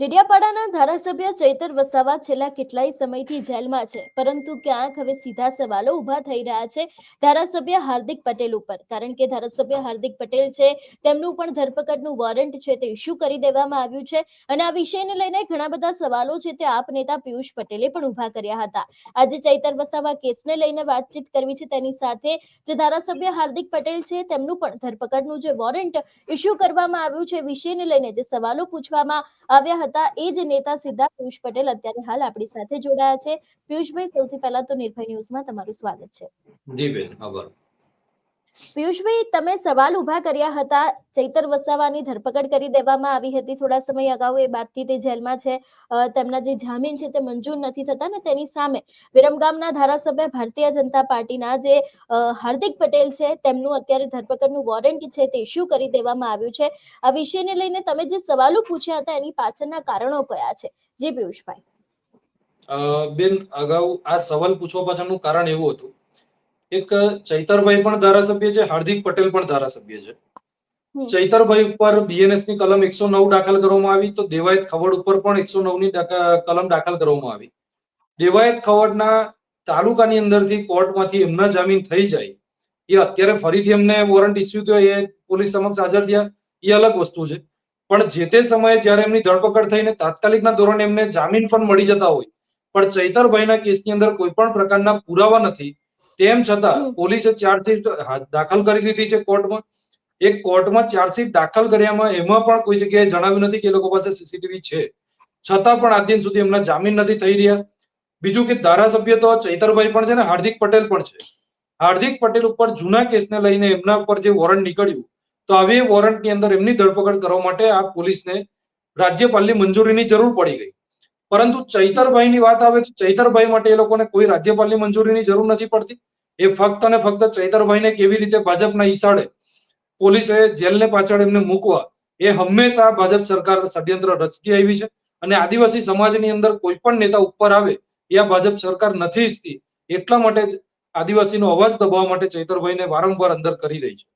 ડેડિયાપાડાના ધારાસભ્ય ચૈતર વસાવા છેલ્લા કેટલાય સમયથી જેલમાં છે. પરંતુ ક્યાંક હવે સીધા સવાલો ઊભા થઈ રહ્યા છે ધારાસભ્ય હાર્દિક પટેલ ઉપર. કારણ કે ધારાસભ્ય હાર્દિક પટેલ છે, તેમનું પણ ધરપકડનું વોરંટ છે તે ઇસ્યુ કરી દેવામાં આવ્યું છે. અને આ વિષયને લઈને ઘણા બધા સવાલો છે તે આપ નેતા પિયુષ પટેલે પણ ઊભા કર્યા હતા. આજે ચૈતર વસાવા કેસને લઈને વાતચીત કરવી છે તેની સાથે જે ધારાસભ્ય હાર્દિક પટેલ છે તેમનું પણ ધરપકડનું જે વોરંટ ઇસ્યુ કરવામાં આવ્યું છે વિષયને લઈને જે સવાલો પૂછવામાં આવ્યા હતા એ જ નેતા સીધા પિયુષ પટેલ અત્યારે હાલ આપણી સાથે જોડાયા છે. પિયુષભાઈ, સૌથી પહેલા તો નિર્ભય ન્યૂઝમાં તમારું સ્વાગત છે. જી બેન, આભાર. પિયુષભાઈ, તમે સવાલ ઊભા કર્યા હતા, ચૈતર વસાવાની ધરપકડ કરી દેવામાં આવી હતી થોડા સમય અગાઉ, એ બાદથી તે જેલમાં છે. તેમના જે જામીન છે તે મંજૂર નથી થતા ને તેની સામે વિરમગામના ધારાસભ્ય ભારતીય જનતા પાર્ટીના જે હાર્દિક પટેલ છે, તેમનું અત્યારે ધરપકડનું વોરંટ છે તે ઇસ્યુ કરી દેવામાં આવ્યું છે. આ વિષયને લઈને તમે જે સવાલો પૂછ્યા હતા એની પાછળના કારણો કયા છે? જી પિયુષભાઈ. બેન, અગાઉ આ સવાલ પૂછવા પાછળનું કારણ એવું હતું એક ચૈતરભાઈ પણ ધારાસભ્ય છે હાર્દિક પટેલ પણ ધારાસભ્ય છે. ચૈતરભાઈ ઉપર બીએનએસની કલમ એકસો નવ દાખલ કરવામાં આવી તો દેવાયત ખવડ ઉપર પણ એકસો નવની કલમ દાખલ કરવામાં આવી. દેવાયત ખવડના તાલુકાની અંદરથી કોર્ટમાંથી એમના જામીન થઈ જાય. એ અત્યારે ફરીથી એમને વોરંટ ઇસ્યુ થયો એ પોલીસ સમક્ષ હાજર થયા એ અલગ વસ્તુ છે. પણ જે તે સમયે જ્યારે એમની ધરપકડ થઈને તાત્કાલિકના ધોરણે એમને જામીન પણ મળી જતા હોય પણ ચૈતરભાઈના કેસની અંદર કોઈ પણ પ્રકારના પુરાવા નથી. તેમ છતાં પોલીસે ચાર્જશીટ દાખલ કરી દીધી છે કોર્ટમાં. એક કોર્ટમાં ચાર્જશીટ દાખલ કર્યામાં એમાં પણ કોઈ જગ્યાએ જણાવ્યું નથી કે એ લોકો પાસે સીસીટીવી છે. છતાં પણ આજ દિન સુધી એમના જામીન નથી થઈ રહ્યા. બીજું કે ધારાસભ્ય તો ચૈતરભાઈ પણ છે ને હાર્દિક પટેલ પણ છે. હાર્દિક પટેલ ઉપર જૂના કેસને લઈને એમના ઉપર જે વોરંટ નીકળ્યું તો આવી વોરંટની અંદર એમની ધરપકડ કરવા માટે આ પોલીસને રાજ્યપાલની મંજૂરીની જરૂર પડી ગઈ. પરંતુ ચૈતરભાઈની વાત આવે તો ચૈતરભાઈ માટે એ લોકોને કોઈ રાજ્યપાલની મંજૂરીની જરૂર નથી પડતી. એ ફક્ત અને ફક્ત ચૈતરભાઈને કેવી રીતે ભાજપના ઈશાળે પોલીસે જેલને પાછળ એમને મૂકવા, એ હંમેશા ભાજપ સરકાર ષડયંત્ર રચતી આવી છે. અને આદિવાસી સમાજની અંદર કોઈ પણ નેતા ઉપર આવે, એ ભાજપ સરકાર નથી ઈચ્છતી. એટલા માટે આદિવાસીનો અવાજ દબાવવા માટે ચૈતરભાઈને વારંવાર અંદર કરી રહી છે.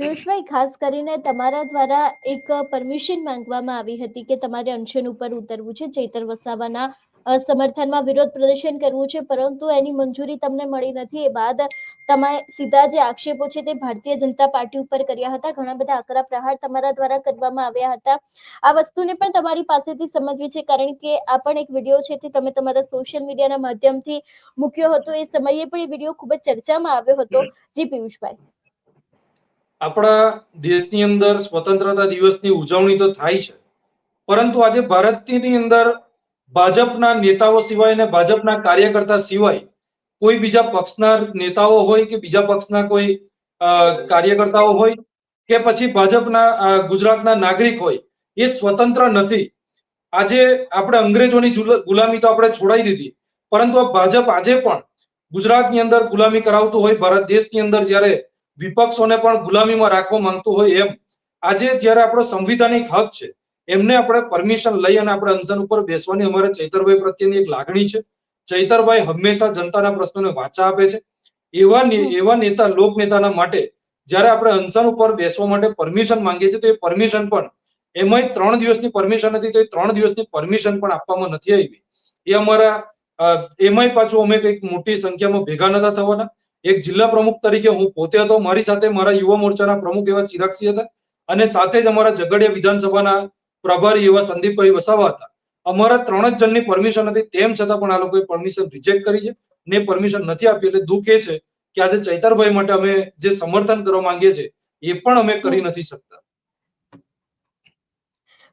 પિયુષભાઈ, ખાસ કરીને તમારા દ્વારા એક પરમિશન માંગવામાં આવી હતી કે તમારે અનશન ઉપર ઉતરવું છે, ચૈતર વસાવાના સમર્થનમાં વિરોધ પ્રદર્શન કરવું છે, પરંતુ એની મંજૂરી તમને મળી નથી. એ બાદ તમે સીધા જે આક્ષેપો છે તે ભારતીય જનતા પાર્ટી ઉપર કર્યા હતા. ઘણા બધા આકરા પ્રહાર તમારા દ્વારા કરવામાં આવ્યા હતા. આ વસ્તુને પણ તમારી પાસેથી સમજવી છે, કારણ કે આ પણ એક વીડિયો છે તે તમે તમારા સોશિયલ મીડિયાના માધ્યમથી મૂક્યો હતો. એ સમયે પણ એ વીડિયો ખૂબ જ ચર્ચામાં આવ્યો હતો. જી, પિયુષભાઈ. આપણા દેશની અંદર સ્વતંત્રતા દિવસની ઉજવણી તો થાય છે. પરંતુ આજે ભારતની અંદર ભાજપના નેતાઓ સિવાય અને ભાજપના કાર્યકર્તા સિવાય કોઈ બીજા પક્ષના નેતાઓ હોય કે બીજા પક્ષના કોઈ કાર્યકર્તાઓ હોય કે પછી ભાજપના ગુજરાતના નાગરિક હોય, એ સ્વતંત્ર નથી. આજે આપણે અંગ્રેજોની ગુલામી તો આપણે છોડાઈ દીધી. પરંતુ આ ભાજપ આજે પણ ગુજરાતની અંદર ગુલામી કરાવતું હોય, ભારત દેશની અંદર જ્યારે વિપક્ષોને પણ ગુલામીમાં રાખવા માંગતું હોય એમ. આજે જ્યારે આપણો સંવિધાનિક હક છે, એમને આપણે પરમિશન લઈ અને આપણે અનશન ઉપર બેસવાની અમારે ચૈતરભાઈ પ્રત્યેની એક લાગણી છે. ચૈતરભાઈ હંમેશા જનતાના પ્રશ્નોને વાચા આપે છે. એવા એવા નેતા લોક નેતાના માટે જ્યારે આપણે અનશન ઉપર બેસવા માટે પરમિશન માંગીએ છીએ, તો એ પરમિશન પણ એમાંય ત્રણ દિવસની પરમિશન હતી, તો એ ત્રણ દિવસની પરમિશન પણ આપવામાં નથી આવી. એ અમારા એમાંય પાછું અમે કંઈક મોટી સંખ્યામાં ભેગા નતા થવાના. એક જિલ્લા પ્રમુખ તરીકે હું પોતે હતો, મારી સાથે મારા યુવા મોરચાના પ્રમુખ એવા ચિરાગસિંહ હતા અને સાથે જ અમારા ઝઘડિયા વિધાનસભાના પ્રભારી એવા સંદીપભાઈ વસાવા હતા. અમારા ત્રણ જ જણની પરમિશન હતી, તેમ છતાં પણ આ લોકોએ પરમિશન રિજેક્ટ કરી છે ને પરમિશન નથી આપી એટલે દુઃખ એ છે કે આજે ચૈતરભાઈ માટે અમે જે સમર્થન કરવા માંગીએ છીએ, એ પણ અમે કરી નથી શકતા.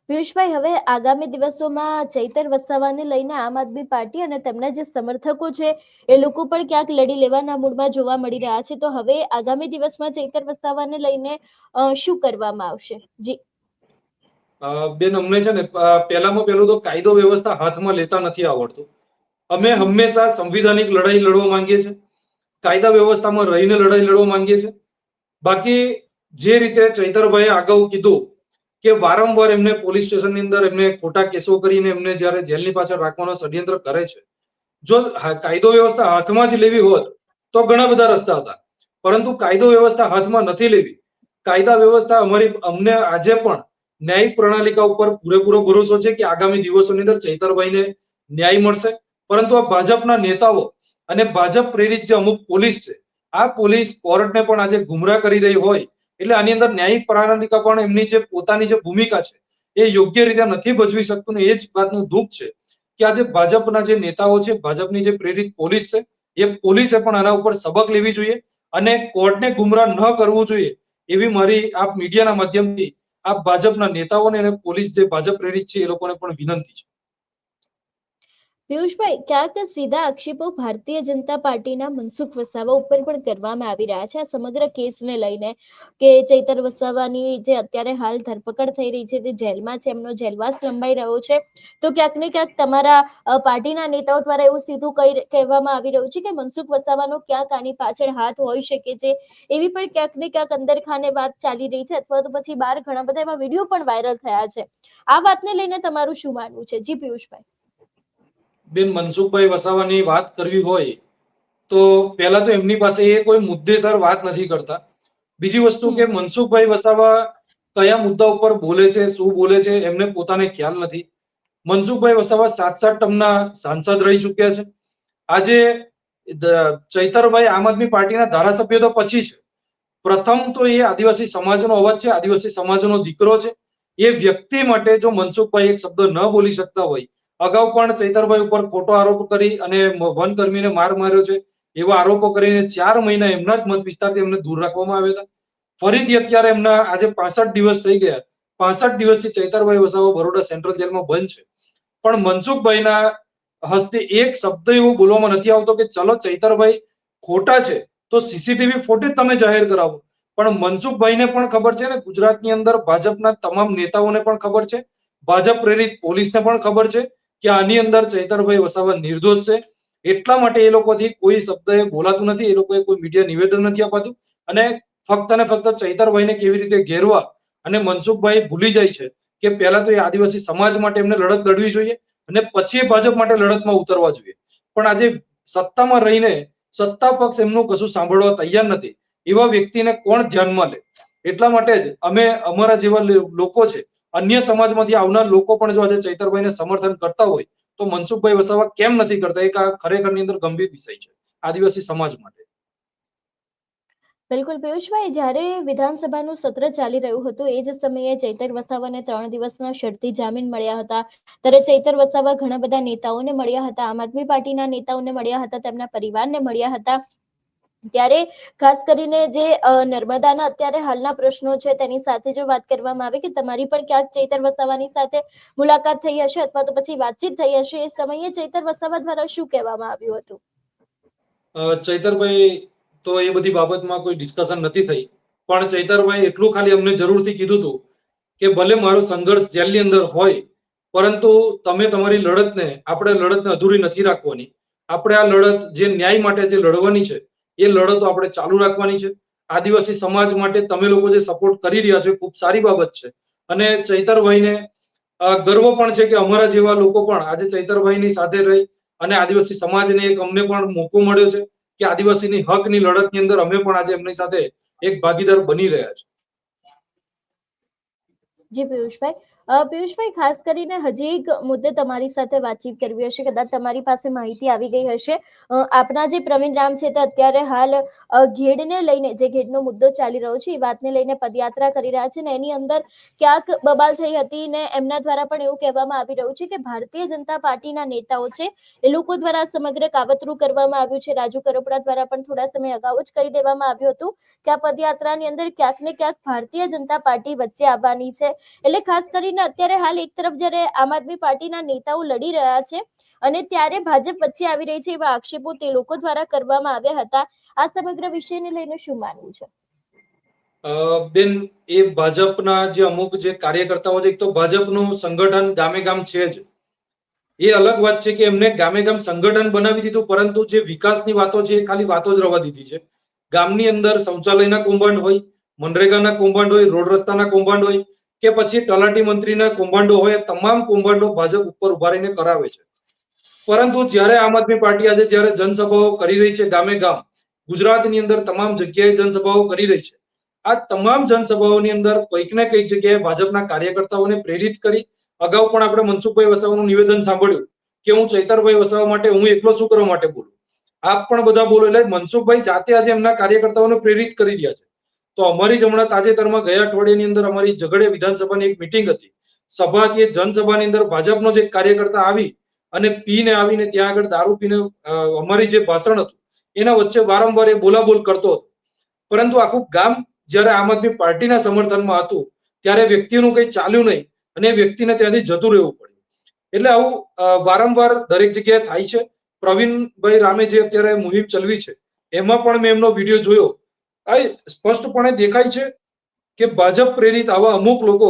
પિયુષભાઈ, હવે આગામી દિવસોમાં ચૈતર વસાવાને લઈને આમ આદમી પાર્ટી અને તેમના જે સમર્થકો છે, એ લોકો પણ ક્યાંક લડી લેવાના મૂડમાં જોવા મળી રહ્યા છે. તો હવે આગામી દિવસમાં ચૈતર વસાવાને લઈને શું કરવામાં આવશે? જી. બેન, અમને છે ને પહેલામાં પહેલું તો કાયદો વ્યવસ્થા હાથમાં લેતા નથી આવડતું. અમે હંમેશા સંવિધાનિક લડાઈ લડવા માંગીએ છીએ, કાયદા વ્યવસ્થામાં રહીને લડાઈ લડવા માંગીએ છીએ. બાકી જે રીતે ચૈતરભાઈએ અગાઉ કીધું કે વારંવાર એમને પોલીસ સ્ટેશનની અંદર એમને ખોટા કેસો કરીને એમને જ્યારે જેલની પાછળ રાખવાનો ષડયંત્ર કરે છે. જો કાયદો વ્યવસ્થા હાથમાં જ લેવી હોત તો ઘણા બધા રસ્તા હતા. પરંતુ કાયદો વ્યવસ્થા હાથમાં નથી લેવી. કાયદા વ્યવસ્થા અમારી, અમને આજે પણ ન્યાયિક પ્રણાલિકા ઉપર પૂરેપૂરો ભરોસો છે કે આગામી દિવસોની અંદર ચૈતરભાઈને ન્યાય મળશે. પરંતુ આ ભાજપના નેતાઓ અને ભાજપ પ્રેરિત જે અમુક પોલીસ છે, આ પોલીસ કોર્ટને પણ આજે ગુમરાહ કરી રહી હોય એટલે આની અંદર ન્યાયિક પ્રણાલિકા પણ એમની જે પોતાની જે ભૂમિકા છે, એ યોગ્ય રીતે નથી ભજવી શકતું ને એ જ વાતનું દુઃખ છે કે આજે ભાજપના જે નેતાઓ છે, ભાજપની જે પ્રેરિત પોલીસ છે, એ પોલીસે પણ આના ઉપર સબક લેવી જોઈએ અને કોર્ટને ગુમરાહ ન કરવું જોઈએ એવી મારી આપ મીડિયાના માધ્યમથી આપ ભાજપના નેતાઓને અને પોલીસ જે ભાજપ પ્રેરિત છે એ લોકોને પણ વિનંતી છે. પિયુષભાઈ, ક્યાંક સીધા આક્ષેપો ભારતીય જનતા પાર્ટીના મનસુખ વસાવા ઉપર પણ કરવામાં આવી રહ્યા છે. આ સમગ્ર કેસને લઈને કે ચૈતર વસાવાની જે અત્યારે હાલ ધરપકડ થઈ રહી છે, તે જેલમાં છે, એમનો જેલવાસ લંબાઈ રહ્યો છે. તો ક્યાંક ને ક્યાંક તમારા પાર્ટીના નેતાઓ દ્વારા એવું સીધું કહી કહેવામાં આવી રહ્યું છે કે મનસુખ વસાવાનો ક્યાંક આની પાછળ હાથ હોઈ શકે છે, એવી પણ ક્યાંક ને ક્યાંક અંદર ખાને વાત ચાલી રહી છે, અથવા તો પછી બહાર ઘણા બધા એવા વીડિયો પણ વાયરલ થયા છે. આ વાતને લઈને તમારું શું માનવું છે? જી પિયુષભાઈ. બેન મનસુખભાઈ વસાવાની વાત કરવી હોય તો પહેલા તો એમની પાસે એ કોઈ મુદ્દેસર વાત નથી કરતા. બીજી વસ્તુ કે મનસુખભાઈ વસાવા કયા મુદ્દા ઉપર બોલે છે શું બોલે છે એમને પોતાને ખ્યાલ નથી. મનસુખભાઈ વસાવા સાત સાત ટર્મના સાંસદ રહી ચૂક્યા છે. આજે ચૈતરભાઈ આમ આદમી પાર્ટીના ધારાસભ્ય તો પછી છે. પ્રથમ તો એ આદિવાસી સમાજનો અવાજ છે આદિવાસી સમાજનો દીકરો છે. એ વ્યક્તિ માટે જો મનસુખભાઈ એક શબ્દ ન બોલી શકતા હોય અગાઉ પણ ચૈતરભાઈ ઉપર ખોટો આરોપ કરી અને વન વનકર્મીને માર માર્યો છે. એવા આરોપો કરીને ચાર મહિના એમના જ મત વિસ્તારથી એમને દૂર રાખવામાં આવ્યા હતા. ફરીથી અત્યારે એમના આજે પાસઠ દિવસ થઈ ગયા. પાસઠ દિવસથી ચૈતરભાઈ વસાવા બરોડા સેન્ટ્રલ જેલમાં બંધ છે. પણ મનસુખભાઈના હસ્તે એક શબ્દ એવો બોલવામાં નથી આવતો કે ચલો ચૈતરભાઈ ખોટા છે, તો સીસીટીવી ફૂટેજ તમે જાહેર કરાવો. પણ મનસુખભાઈને પણ ખબર છે ને ગુજરાતની અંદર ભાજપના તમામ નેતાઓને પણ ખબર છે. ભાજપ પ્રેરિત પોલીસને પણ ખબર છે. કે આની અંદર ચૈતરભાઈ વસાવા નિર્દોષ છે? એટલા માટે એ લોકોથી કોઈ શબ્દ બોલાતું નથી, એ લોકોએ કોઈ મીડિયા નિવેદન નથી અપાતું. અને ફક્ત ને ફક્ત ચૈતરભાઈને કેવી રીતે ઘેરવા અને મનસુખભાઈ ભૂલી જાય છે કે પહેલા તો એ આદિવાસી સમાજ માટે એમને લડત લડવી જોઈએ અને પછી એ ભાજપ માટે લડતમાં ઉતરવા જોઈએ. પણ આજે સત્તામાં રહીને સત્તા પક્ષ એમનું કશું સાંભળવા તૈયાર નથી. એવા વ્યક્તિને કોણ ધ્યાનમાં લે? એટલા માટે જ અમે અમારા જેવા લોકો છે અન્ય સમાજમાંથી આવનાર લોકો પણ જો આજે ચૈતરભાઈને સમર્થન કરતા હોય, તો મનસુખભાઈ વસાવા કેમ નથી કરતા? એક આ ખરેખરની અંદર ગંભીર વિષય છે, આદિવાસી સમાજ માટે. બિલકુલ, પિયુષભાઈ, જ્યારે વિધાનસભાનું સત્ર ચાલી રહ્યું હતું, એ જ સમયે ચૈતર વસાવાને ત્રણ દિવસના શરતી જામીન મળ્યા હતા. ત્યારે ચૈતર વસાવા ઘણા બધા નેતાઓને મળ્યા હતા, આમ આદમી પાર્ટીના નેતાઓને મળ્યા હતા, તેમના પરિવારને મળ્યા હતા. ત્યારે ખાસ કરીને જે નર્મદાના અત્યારે હાલના પ્રશ્નો છે તેની સાથે જો વાત કરવામાં આવે કે તમારી પણ ક્યાંક ચૈતર વસાવાની સાથે મુલાકાત થઈ હશે અથવા તો પછી વાતચીત થઈ હશે, એ સમયે ચૈતર વસાવા દ્વારા શું કહેવામાં આવ્યું હતું? ચૈતરભાઈ તો એ બધી બાબતમાં કોઈ ડિસ્કશન નથી થઈ. પણ ચૈતરભાઈ એટલું ખાલી અમને જરૂરથી કીધું હતું કે ભલે મારો સંઘર્ષ જેલની અંદર હોય, પરંતુ તમે તમારી લડતને, આપણે લડતને અધૂરી નથી રાખવાની. આપણે આ લડત જે ન્યાય માટે જે લડવાની છે એ લડતો આપણે ચાલુ રાખવાની છે. આદિવાસી સમાજ માટે તમે લોકો જે સપોર્ટ કરી રહ્યા છો એ ખૂબ સારી બાબત છે. અને ચૈતરભાઈને ગર્વ પણ છે કે અમારા જેવા લોકો પણ આજે ચૈતરભાઈની સાથે રહી અને આદિવાસી સમાજને એક અમને પણ મોકો મળ્યો છે કે આદિવાસીની હકની લડતની અંદર અમે પણ આજે એમની સાથે એક ભાગીદાર બની રહ્યા છે. જી, પિયુષભાઈ. પિયુષભાઈ, ખાસ કરીને હજી એક મુદ્દે તમારી સાથે વાતચીત કરવી હશે, કદાચ તમારી પાસે માહિતી આવી ગઈ હશે. આપના જે પ્રવીણ રામ છે, તે અત્યારે હાલ ઘેડને લઈને, જે ઘેડનો મુદ્દો ચાલી રહ્યો છે, એ વાતને લઈને પદયાત્રા કરી રહ્યા છે ને એની અંદર ક્યાંક બબાલ થઈ હતી ને એમના દ્વારા પણ એવું કહેવામાં આવી રહ્યું છે કે ભારતીય જનતા પાર્ટીના નેતાઓ છે, એ લોકો દ્વારા સમગ્ર કાવતરું કરવામાં આવ્યું છે. રાજુ કરોપડા દ્વારા પણ થોડા સમય અગાઉ જ કહી દેવામાં આવ્યું હતું કે આ પદયાત્રાની અંદર ક્યાંક ને ક્યાંક ભારતીય જનતા પાર્ટી વચ્ચે આવવાની છે. એટલે ખાસ કરીને અત્યારે હાલ એક તરફ જ્યારે આમ આદમી પાર્ટીના નેતાઓ લડી રહ્યા છે અને ત્યારે ભાજપ વચ્ચે આવી રહી છે એવા આક્ષેપો તે લોકો દ્વારા કરવામાં આવ્યા હતા. આ સમગ્ર વિષયને લઈને શું માનવું છે? બેન, એ ભાજપના જે અમુક જે કાર્યકર્તાઓ છે, એક તો ભાજપનું સંગઠન ગામે ગામ છે જ. એ અલગ વાત છે કે એમને ગામે ગામ સંગઠન બનાવી દીધું, પરંતુ જે વિકાસની વાતો છે, એ ખાલી વાતો જ રવા દીધી છે. ગામની અંદર શૌચાલયના કૌભાંડ હોય, મનરેગાના કૌભાંડ હોય, રોડ રસ્તાના કૌભાંડ હોય કે પછી તલાટી મંત્રીના કૌભાંડો હોય તમામ કૌભાંડો ભાજપ ઉપર ઊભા રહીને કરાવે છે. પરંતુ જ્યારે આમ આદમી પાર્ટી આજે જ્યારે જનસભાઓ કરી રહી છે ગામે ગામ, ગુજરાતની અંદર તમામ જગ્યાએ જનસભાઓ કરી રહી છે. આ તમામ જનસભાઓની અંદર કોઈક ને કંઈક જગ્યાએ ભાજપના કાર્યકર્તાઓને પ્રેરિત કરી, અગાઉ પણ આપણે મનસુખભાઈ વસાવાનું નિવેદન સાંભળ્યું કે હું ચૈતરભાઈ વસાવા માટે, હું એકલો શું કરવા માટે બોલું? આપ પણ બધા બોલો, એટલે મનસુખભાઈ જાતે આજે એમના કાર્યકર્તાઓને પ્રેરિત કરી રહ્યા છે. તો અમારી જ હમણાં તાજેતરમાં ગયા અઠવાડિયાની અંદર અમારી ઝઘડે વિધાનસભાની એક મિટિંગ હતી. સભા કે જનસભાની અંદર ભાજપનો જે કાર્યકર્તા આવી અને પીને આવીને ત્યાં આગળ દારૂ પીને અમારી જે ભાષણ હતું, એના વચ્ચે વારંવાર એ બોલાબોલ કરતો હતો. પરંતુ આખું ગામ જ્યારે આમ આદમી પાર્ટીના સમર્થનમાં હતું, ત્યારે વ્યક્તિનું કંઈ ચાલ્યું નહીં અને એ વ્યક્તિને ત્યાંથી જતું રહેવું પડ્યું. એટલે આવું વારંવાર દરેક જગ્યાએ થાય છે. પ્રવીણભાઈ રામે જે અત્યારે મુહિમ ચલવી છે, એમાં પણ મેં એમનો વીડિયો જોયો. આ સ્પષ્ટપણે દેખાય છે કે ભાજપ પ્રેરિત આવા અમુક લોકો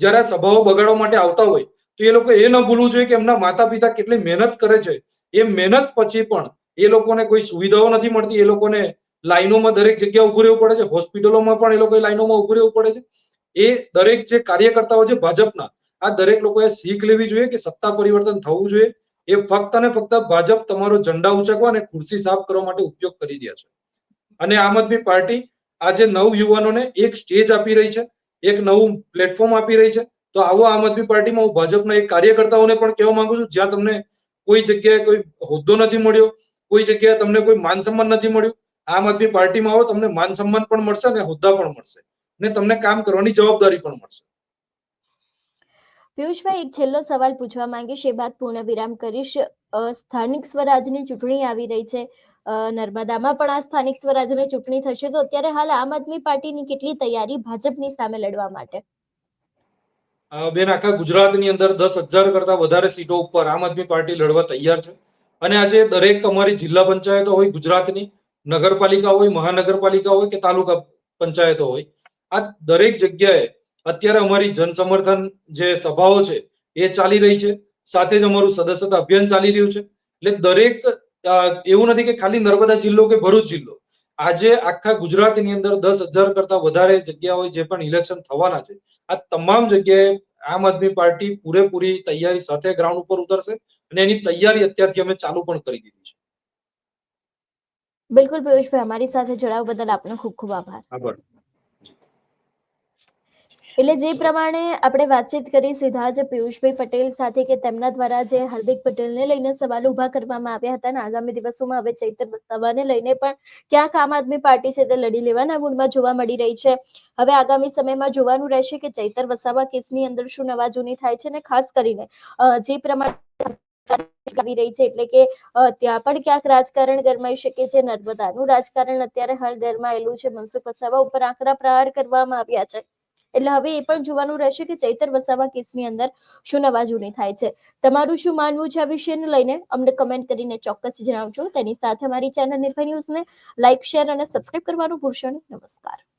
જ્યારે આ સભાઓ બગાડવા માટે આવતા હોય, તો એ લોકો એ ન ભૂલવું જોઈએ કે એમના માતા પિતા કેટલી મહેનત કરે છે. એ મહેનત પછી પણ એ લોકોને કોઈ સુવિધાઓ નથી મળતી, એ લોકોને લાઈનોમાં દરેક જગ્યા ઉભું રહેવું પડે છે, હોસ્પિટલોમાં પણ એ લોકોએ લાઈનોમાં ઉભું રહેવું પડે છે. એ દરેક જે કાર્યકર્તાઓ છે ભાજપના, આ દરેક લોકોએ શીખ લેવી જોઈએ કે સત્તા પરિવર્તન થવું જોઈએ. એ ફક્ત અને ફક્ત ભાજપ તમારો ઝંડા ઉચકવા અને ખુરશી સાફ કરવા માટે ઉપયોગ કરી રહ્યા છે. અને આમ આદમી પાર્ટી આજે નવ યુવાનોને એક સ્ટેજ આપી રહી છે, એક નવું પ્લેટફોર્મ આપી રહી છે. તો આવો આમ આદમી પાર્ટીમાં હું ભાજપના એક કાર્યકર્તાઓને પણ કહેવા માંગુ છું, જ્યાં તમને કોઈ જગ્યાએ કોઈ હોદ્દો નથી મળ્યો, કોઈ જગ્યાએ તમને કોઈ માન સન્માન નથી મળ્યું, આમ આદમી પાર્ટીમાં આવો, તમને માન સન્માન પણ મળશે અને હોદ્દા પણ મળશે. ને તમને કામ કરવાની જવાબદારી પણ મળશે. પિયુષભાઈ, એક છેલ્લો સવાલ પૂછવા માંગીશ, એ બાદ પૂર્ણ વિરામ કરીશ. સ્થાનિક સ્વરાજની ચૂંટણી આવી રહી છે. નર્મદામાં પણ આ સ્થાનિક સ્વરાજની ચૂંટણી થશે. તો અત્યારે હાલ આમ આદમી પાર્ટીની કેટલી તૈયારી ભાજપની સામે લડવા માટે? બેન, આખા ગુજરાતની અંદર દસ હજાર કરતા વધારે સીટો ઉપર આમ આદમી પાર્ટી લડવા તૈયાર છે. અને આજે દરેક અમારી જિલ્લા પંચાયતો હોય ગુજરાતની, નગરપાલિકા હોય, મહાનગરપાલિકા હોય કે તાલુકા પંચાયતો હોય, આ દરેક જગ્યાએ અત્યારે અમારી જનસમર્થન જે સભાઓ છે એ ચાલી રહી છે. સાથે જ અમારું સદસ્યતા અભિયાન ચાલી રહ્યું છે. એટલે દરેક એવું નથી કે ખાલી નર્મદા જિલ્લો કે ભરૂચ જિલ્લો. આજે આખા ગુજરાતની અંદર દસ હજાર કરતા વધારે જગ્યાઓ જે પણ ઇલેક્શન થવાના છે. આ તમામ જગ્યાએ આમ આદમી પાર્ટી પૂરેપૂરી તૈયારી સાથે ગ્રાઉન્ડ ઉપર ઉતરશે અને એની તૈયારી અત્યારથી અમે ચાલુ પણ કરી દીધી છે. બિલકુલ પિયુષભાઈ અમારી સાથે જોડાવા બદલ આપનો ખૂબ ખૂબ આભાર. આભાર. એટલે જે પ્રમાણે આપણે વાતચીત કરી સીધા જ પિયુષભાઈ પટેલ સાથે કે તેમના દ્વારા જે હાર્દિક પટેલને લઈને સવાલ ઊભા કરવામાં આવ્યા હતા અને આગામી દિવસોમાં હવે ચૈતર વસાવાને લઈને પણ ક્યાંક આમ આદમી પાર્ટી છે તે લડી લેવાના મૂડમાં જોવા મળી રહી છે. હવે આગામી સમયમાં જોવાનું રહેશે કે ચૈતર વસાવા કેસની અંદર શું નવા જૂની થાય છે અને ખાસ કરીને જે પ્રમાણે આવી રહી છે એટલે કે ત્યાં પણ ક્યાંક રાજકારણ ગરમાઈ શકે છે. નર્મદાનું રાજકારણ અત્યારે હાલ ગરમાયેલું છે. મનસુખ વસાવા ઉપર આકરા પ્રહાર કરવામાં આવ્યા છે. એટલે હવે એ પણ જોવાનું રહેશે કે ચૈતર વસાવા કેસની અંદર શું નવા જૂની થાય છે. તમારું શું માનવું છે આ વિષયને લઈને? અમને કમેન્ટ કરીને ચોક્કસ જણાવજો. તેની સાથે અમારી ચેનલ નિર્ભય ન્યૂઝને લાઇક શેર અને સબસ્ક્રાઇબ કરવાનું ભૂલશો નહીં. નમસ્કાર.